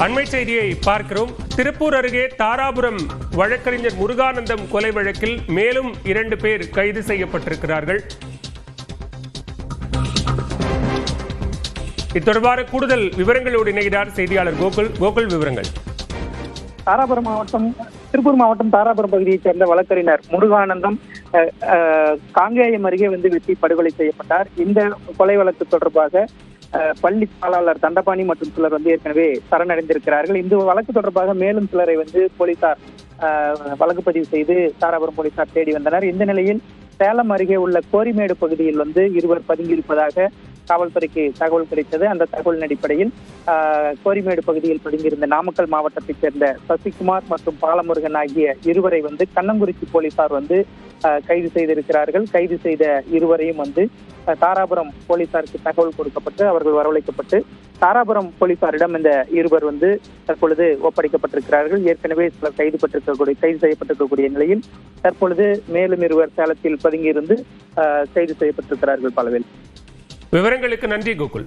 அண்மை செய்தியை பார்க்கிறோம். திருப்பூர் அருகே தாராபுரம் வழக்கறிஞர் முருகானந்தம் கொலை வழக்கில் மேலும் இரண்டு பேர் கைது செய்யப்பட்டிருக்கிறார்கள். இத்தொடர்பான கூடுதல் விவரங்களோடு இணைகிறார் செய்தியாளர் கோகுல். கோகுல் விவரங்கள். தாராபுரம் மாவட்டம் திருப்பூர் மாவட்டம் தாராபுரம் பகுதியைச் சேர்ந்த வழக்கறிஞர் முருகானந்தம் அஹ், அஹ், காங்கேயம் அருகே வந்து வெட்டி படுகொலை செய்யப்பட்டார். இந்த கொலை வழக்கு தொடர்பாக பள்ளி காலாளர் தண்டபாணி மற்றும் சிலர் வந்து ஏற்கனவே சரணடைந்திருக்கிறார்கள். இந்த வழக்கு தொடர்பாக மேலும் சிலரை வந்து போலீசார் வழக்கு பதிவு செய்து தாராபுரம் போலீசார் தேடி வந்தனர். இந்த நிலையில் சேலம் அருகே உள்ள கோரிமேடு பகுதியில் வந்து இருவர் பதுங்கியிருப்பதாக காவல்துறைக்கு தகவல் கிடைத்தது. அந்த தகவலின் அடிப்படையில் கோரிமேடு பகுதியில் பதுங்கியிருந்த நாமக்கல் மாவட்டத்தைச் சேர்ந்த சசிகுமார் மற்றும் பாலமுருகன் ஆகிய இருவரை வந்து கண்ணங்குறிச்சி போலீசார் வந்து கைது செய்திருக்கிறார்கள். கைது செய்த இருவரையும் வந்து தாராபுரம் போலீசாருக்கு தகவல் கொடுக்கப்பட்டு அவர்கள் வரவழைக்கப்பட்டு தாராபுரம் போலீசாரிடம் இந்த இருவர் வந்து தற்பொழுது ஒப்படைக்கப்பட்டிருக்கிறார்கள். ஏற்கனவே சிலர் கைது பட்டிருக்கக்கூடிய கைது செய்யப்பட்டிருக்கக்கூடிய நிலையில் தற்பொழுது மேலும் இருவர் சேலத்தில் பதுங்கியிருந்து கைது செய்யப்பட்டிருக்கிறார்கள் பலவேல். விவரங்களுக்கு நன்றி கோகுல்.